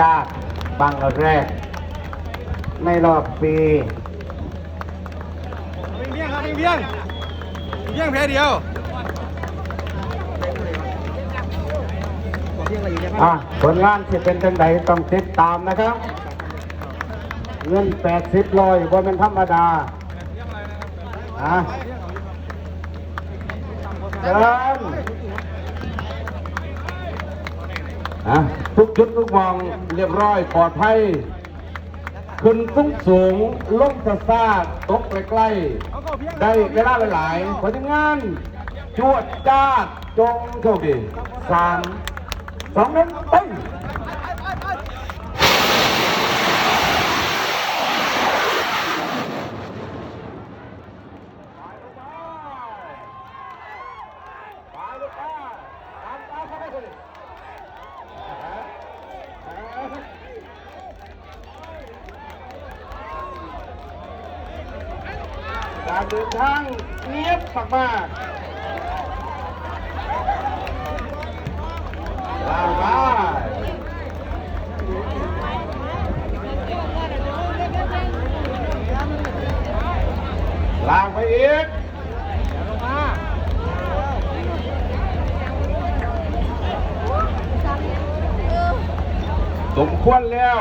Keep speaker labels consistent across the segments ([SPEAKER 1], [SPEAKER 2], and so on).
[SPEAKER 1] จากบางระแรกในรอบปี
[SPEAKER 2] เบี้ยงครับเบี้ยงเบี้ยงแพ้เดียว
[SPEAKER 1] อะผลงานที่เป็นจังไดต้องติดตามนะครับ เงินแปดสิบลอยว่าเป็นธรรมดาอะเชิญะทุกจุดทุกมองเรียบร้อยปลอดภัยขึ้นสูงสูงลงจะซาดตกใกล้ๆได้เวลาหลายๆผลงานจวดจ้าจงโชคดีสามสองหนึ่งไป การเดินทางเนียบมากๆลางมาลางไปอีกสมควรแล้ว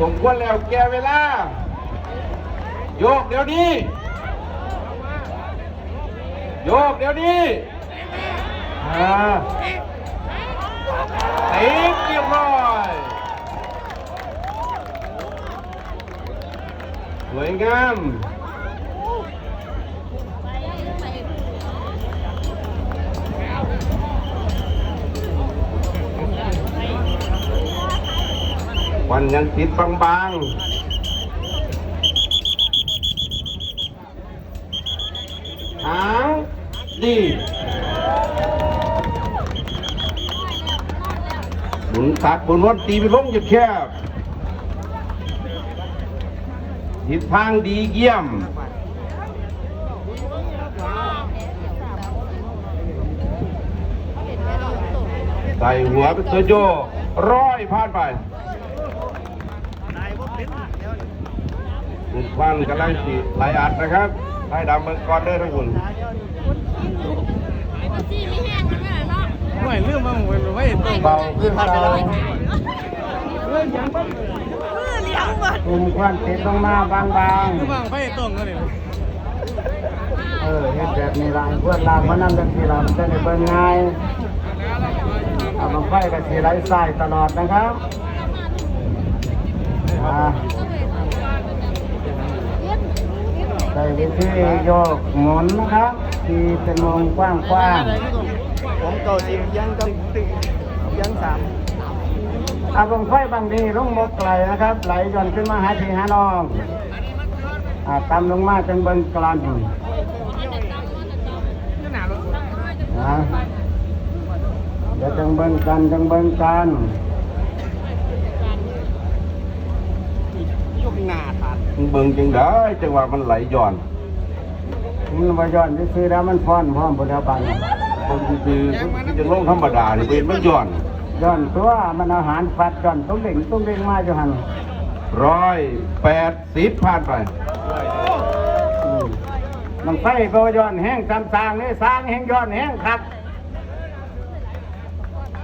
[SPEAKER 1] สมควรแล้วแกเวลา โยกเดี๋ยวนี้ โยกเดี๋ยวนี้อ่าติดเรียบร้อยสวยงามวันยังติดบางๆ หางดีบุญตักบุญวัดตีไปลงหยุดแคบทิศทางดีเยี่ยมใส่หัวเป็นตัวโยร้อยผ่านไป บุญควันกำลังสีไหลอัดนะครับให้ดำเบิกก่อนเด้อทั้งคุณ
[SPEAKER 2] หน่วยเรื่องมันเป็นไว้ตรง
[SPEAKER 1] เบาขึ้นเบา
[SPEAKER 2] เรื่องยังบ้าง
[SPEAKER 1] กลุ่มควันติดลงมาบาง
[SPEAKER 2] คือบ้างไฟตรงกันเลย
[SPEAKER 1] ๆเออเฮ็ดแบบนี้ล่ะเพื่อนลางมานำจังซี่ล่ะมันจะได้เบิ่งง่ายเอาบังไฟก็สิไหลสายตลอดนะครับอ่า ใช้วิธีโยกหมุนนะครับ ที่เป็นวงกว้าง
[SPEAKER 2] ผมเก่าสิยังกับยังสาม
[SPEAKER 1] ๆเอาบังไฟบางดีลงหมกไหลนะครับ ไหลย่อนขึ้นมาหาพี่หาน้องอ่าตามลงมาจังเบิ่งกลานนะเดี๋ยวจังเบิ่งกันจังเบิ่งกัน
[SPEAKER 2] ยก หน้าถาด
[SPEAKER 3] มึงเบิ่งจังได้ จังหวะมันไหลย้อน
[SPEAKER 1] มันว่าย้อนที่ซื้อแล้วมันพร้อนพร้อมบุญบัน
[SPEAKER 3] เบิ่งคือๆจะลงธรรมดานี่เป็นมันย้อน
[SPEAKER 1] ย้อนตัวมันอาหารฟัดย้อนตุ้งเด่งตุ้งเด่งมาอยู่หัน
[SPEAKER 3] ร้อยแปดสิบผ่านไป
[SPEAKER 1] อืมมันไฟก็ย้อนแห้งตามสร้างนี่สร้างแห้งย้อนแห้งครับ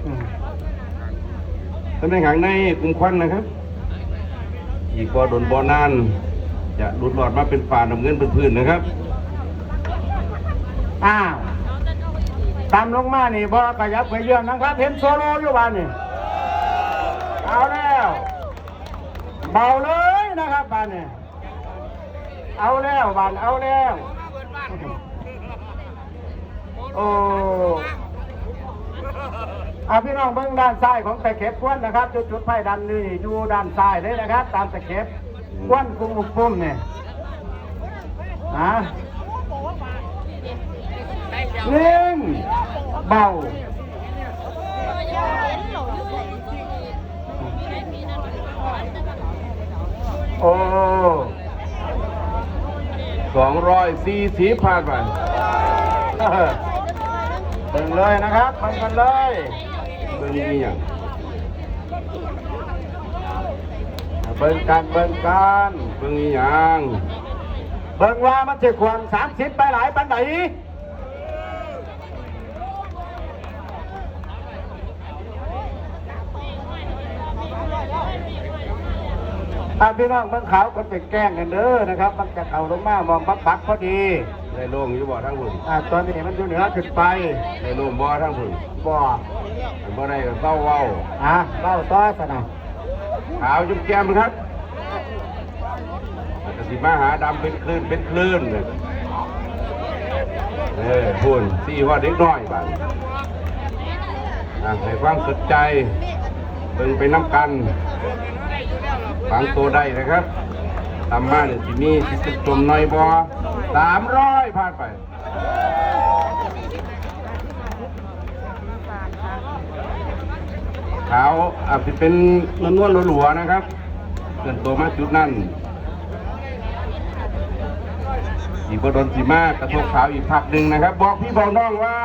[SPEAKER 1] อืม
[SPEAKER 3] ตำแหน่งหางในกลุ่มควันนะครับ อีกพอโดนบ่อนานจะหลุดหลอดมาเป็นฝาน้ำเงินเป็นพื้นนะครับ
[SPEAKER 1] อ้าวตามลงมานี่บ่กระยับกระเยื่อนนะครับ เห็นโซโลอยู่บ้านนี่เอาแล้วเบาเลยนะครับบ้านนี่เอาแล้วบ้านเอาแล้วโอ้ อาพี่น้องเบื้องด้านซ้ายของตะเข็บควนนะครับ จุดจุดไฟดันนี่อยู่ด้านซ้ายเลยนะครับ ตามตะเข็บควนกุมกุมเนี่ยนะนิ่งเบาโอ้
[SPEAKER 3] สองร้อยสี่สิบผ่านไป
[SPEAKER 1] เบิ่งเลยนะครับเบิ่งกันเลย
[SPEAKER 3] เบิ่งนี่อย่าง
[SPEAKER 1] เบิ่งกันเบิ่งกัน
[SPEAKER 3] เบิ่งอีหยัง
[SPEAKER 1] เบิ่งว่ามันจะควงสามสิบไปหลายปันไหนอาพี่น้องเมืองขาวคนไปแกล้งกันเด้อนะครับ มันจะเอาลงมามองบักบักพอดี
[SPEAKER 3] ได้โล่งอยู่บ่ทั้งพุ่น
[SPEAKER 1] อ่าตอนนี้มันอยู่เหนือขึ้นไป
[SPEAKER 3] ได้โล่งบ่ทั้งพุ่น
[SPEAKER 1] บ่
[SPEAKER 3] อันบ่ได้ก็เศร้าเว้า
[SPEAKER 1] อะเบ้าต้อสนะ
[SPEAKER 3] ขาวจุ๊บแก้มครับแล้วก็สิมาหาดำเป็นคลื่นเป็นคลื่นเลยเออพุ่นสี่ว่าเด็กน้อยบาดอะให้ความสนใจเบิ่งไปน้ำกันฟังตัวได้นะครับ ตามมาเนี่ยที่นี่สิจะจมน้อยบ่สามร้อยผ่านไปขาวอาจจะเป็นนวลนวลหลัวๆนะครับเกินตัวมาจุดนั้นอีกบโดนสีมากกระทบขาวอีกพักหนึ่งนะครับ บอกพี่บอกน้องว่า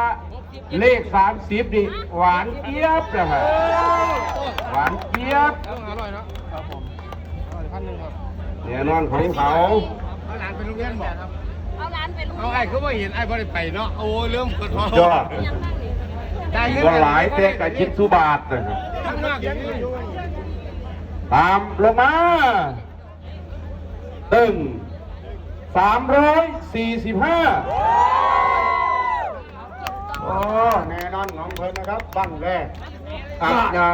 [SPEAKER 3] เลขสามสิบนี่หวานเจี๊ยบนะครับหวานเจี๊ยบ
[SPEAKER 2] อร่อยเนาะครับผมอร่อยพันหนึ่ง ครับ
[SPEAKER 3] เนี่ยนอนของเขา
[SPEAKER 2] เอาหลานไปโรงเรียนบอกครับ
[SPEAKER 4] เอาร้านไปลูก
[SPEAKER 2] เอาไอ้คือว่าเห็นไอ้บ่ได้ไปเนาะโอ้เริ่มกดท้อง
[SPEAKER 3] ยอด
[SPEAKER 2] ได้เงิน
[SPEAKER 3] ก็หลายเตะกับคิดสุบาทนะครับ
[SPEAKER 2] ทั้งมากอย่างนี้
[SPEAKER 3] ตามลงมาตึงสามร้อยสี่สิบห้า
[SPEAKER 1] โอ้แน่นอนของเพิ่นนะครับบังแรก
[SPEAKER 3] อาญา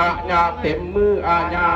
[SPEAKER 3] อาญาเต็มมืออาญา